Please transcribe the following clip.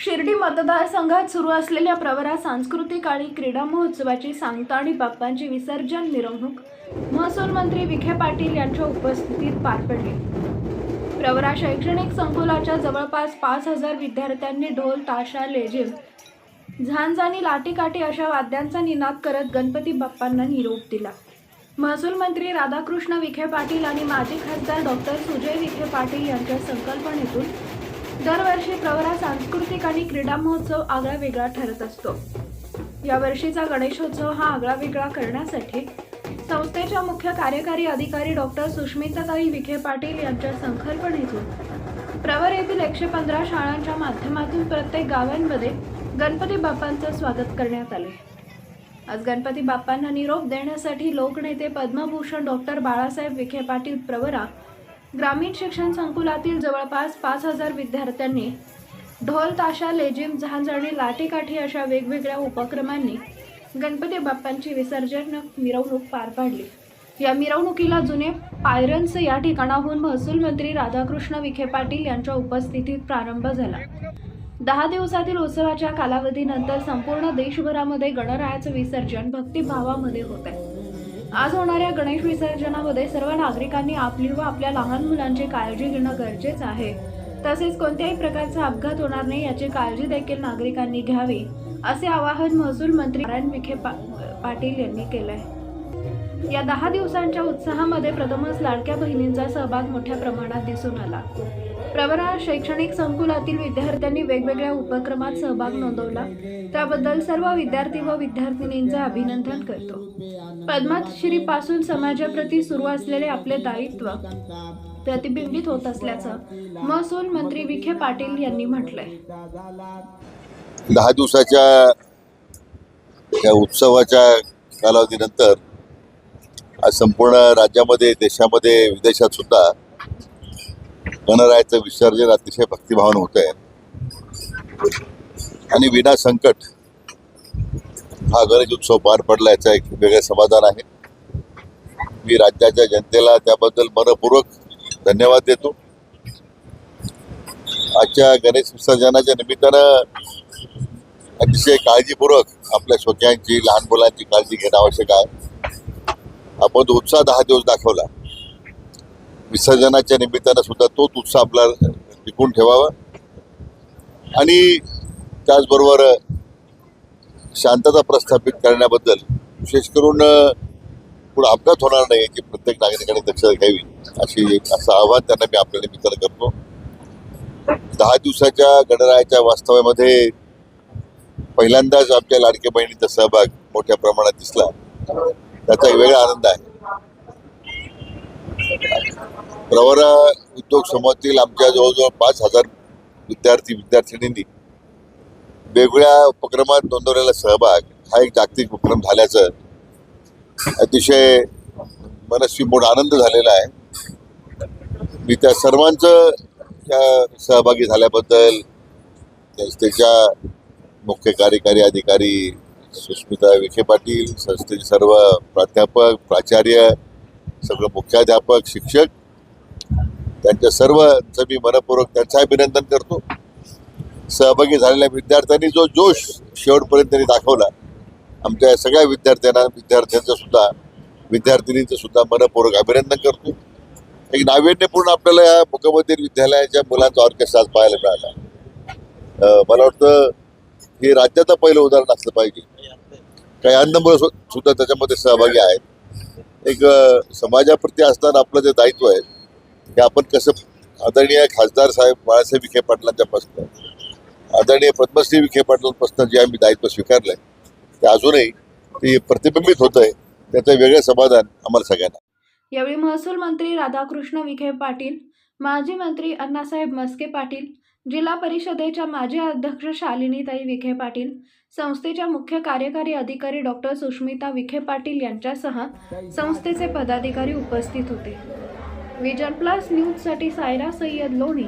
शिर्डी मतदारसंघात सुरू असलेल्या प्रवरा सांस्कृतिक आणि क्रीडा महोत्सवाची सांगता आणि बाप्पांची विसर्जन मिरवणूक महसूल मंत्री विखे पाटील यांच्या उपस्थितीत पार पडली. प्रवरा शैक्षणिक संकुलाच्या जवळपास पाच हजार विद्यार्थ्यांनी ढोल ताशा लेझिम झांज आणि लाटीकाठी अशा वाद्यांचा निनाद करत गणपती बाप्पांना निरोप दिला. महसूल मंत्री राधाकृष्ण विखे पाटील आणि माजी खासदार डॉक्टर सुजय विखे पाटील यांच्या संकल्पनेतून दरवर्षी प्रवरा सांस्कृतिक आणि क्रीडा महोत्सव आगळा वेगळा ठरत असतो. यावर्षीचा गणेशोत्सव हा आगळा वेगळा करण्यासाठी संस्थेच्या मुख्य कार्यकारी अधिकारी डॉक्टर सुष्मिताताई विखे पाटील यांच्या संकल्पनेतून प्रवर येथील एकशे पंधरा शाळांच्या माध्यमातून प्रत्येक गावांमध्ये गणपती बाप्पांचं स्वागत करण्यात आले. आज गणपती बाप्पांना निरोप देण्यासाठी लोकनेते पद्मभूषण डॉक्टर बाळासाहेब विखे पाटील प्रवरा ग्रामीण शिक्षण संकुलातील जवळपास पाच हजार विद्यार्थ्यांनी ढोल ताशा लेझिम झांज आणि लाठीकाठी अशा वेगवेगळ्या उपक्रमांनी गणपती बाप्पांची विसर्जन मिरवणूक पार पाडली. या मिरवणुकीला जुने पायरन्स या ठिकाणाहून महसूल मंत्री राधाकृष्ण विखे पाटील यांच्या उपस्थितीत प्रारंभ झाला. दहा दिवसातील उत्सवाच्या कालावधीनंतर संपूर्ण देशभरामध्ये गणरायाचं विसर्जन भक्तिभावामध्ये होत आहे आज होणाऱ्या गणेश विसर्जनामध्ये सर्व नागरिकांनी आपली व आपल्या लहान मुलांची काळजी घेणं गरजेचं आहे. तसेच कोणत्याही प्रकारचा अपघात होणार नाही याची काळजी देखील नागरिकांनी घ्यावी असे आवाहन महसूल मंत्री नारायण विखे पा पाटील यांनी केलं आहे या दहा दिवसांच्या उत्साहामध्ये प्रथमच लाडक्या बहिणींचा सहभाग मोठ्या प्रमाणात दिसून आला. प्रवरा शैक्षणिक संकुलातील विद्यार्थ्यांनी वेगवेगळ्या उपक्रमात सहभाग नोंदवला. त्याबद्दल सर्व विद्यार्थी व विद्यार्थिनींचे अभिनंदन करतो. पद्मश्री पासून समाजाप्रती सुरू असलेले आपले दायित्व प्रतिबिंबित होत असल्याचं महसूल मंत्री विखे पाटील यांनी म्हटलंय. दहा दिवसाच्या या उत्सवाच्या कालावधीनंतर आज संपूर्ण राज्यामध्ये देशामध्ये विदेशात सुद्धा गणरायाचं विसर्जन अतिशय भक्तिभावन होत आहे आणि विना संकट हा गणेश उत्सव पार पडला याचं एक वेगळं समाधान आहे. मी राज्याच्या जनतेला त्याबद्दल मनपूर्वक धन्यवाद देतो. आजच्या गणेश विसर्जनाच्या निमित्तानं अतिशय काळजीपूर्वक आपल्या स्वकीयांची लहान मुलांची काळजी घेणं आवश्यक आहे. आपण तो उत्साह दहा दिवस दाखवला. विसर्जनाच्या निमित्तानं सुद्धा तोच उत्साह आपला टिकून ठेवावा. आणि त्याचबरोबर शांतता प्रस्थापित करण्याबद्दल विशेष करून पुढे अपघात होणार नाही याची प्रत्येक नागरिकांनी दक्षता घ्यावी अशी असं आव्हान त्यांना मी आपल्या निमित्तानं करतो. दहा दिवसाच्या गणरायाच्या वास्तव्यामध्ये पहिल्यांदाच आमच्या लाडक्या बहिणीचा सहभाग मोठ्या प्रमाणात दिसला. त्याचा वेगळा आनंद आहे. प्रवरा उद्योग समूहातील आमच्या जवळजवळ पाच हजार विद्यार्थी विद्यार्थिनींनी वेगवेगळ्या उपक्रमात नोंदवलेला सहभाग हा एक जागतिक उपक्रम झाल्याचं अतिशय मनस्वी मोठा आनंद झालेला आहे. मी त्या सर्वांचं त्या सहभागी झाल्याबद्दल संस्थेच्या मुख्य कार्यकारी अधिकारी सुस्मिता विखे पाटील संस्थेचे सर्व प्राध्यापक प्राचार्य सगळं मुख्याध्यापक शिक्षक त्यांच्या सर्वचं मी मनपूर्वक त्यांचं अभिनंदन करतो. सहभागी झालेल्या विद्यार्थ्यांनी जो जोश शेवटपर्यंत त्यांनी दाखवला आमच्या सगळ्या विद्यार्थ्यांना विद्यार्थ्यांचं सुद्धा विद्यार्थिनींचं सुद्धा मनपूर्वक अभिनंदन करतो. एक नाविन्यपूर्ण आपल्याला या मुकबधीर विद्यालयाच्या मुलांचा ऑर्केस्ट्रा पाहायला मिळाला. मला वाटतं हे राज्याचं पहिलं उदाहरण असलं पाहिजे. काही अन्य सु- सुद्धा त्याच्यामध्ये सहभागी आहेत. एक समाजाप्रती असणारं आपलं जे दायित्व आहे ते आपण कसं आदरणीय खासदार साहेब बाळासाहेब विखे पाटलांच्यापासून आदरणीय पद्मश्री विखे पाटलांपासून जे आम्ही दायित्व स्वीकारलंय ते अजूनही ते प्रतिबिंबित होत आहे त्याचं वेगळं समाधान आम्हाला सगळ्यांना. यावेळी महसूल मंत्री राधाकृष्ण विखे पाटील माजी मंत्री अण्णासाहेब मस्के पाटील जिल्हा परिषदेच्या माजी अध्यक्ष शालिनीताई विखे पाटील संस्थेच्या मुख्य कार्यकारी अधिकारी डॉक्टर सुष्मिता विखे पाटील यांच्यासह संस्थेचे पदाधिकारी उपस्थित होते. विजन प्लस न्यूजसाठी सायरा सय्यद लोणी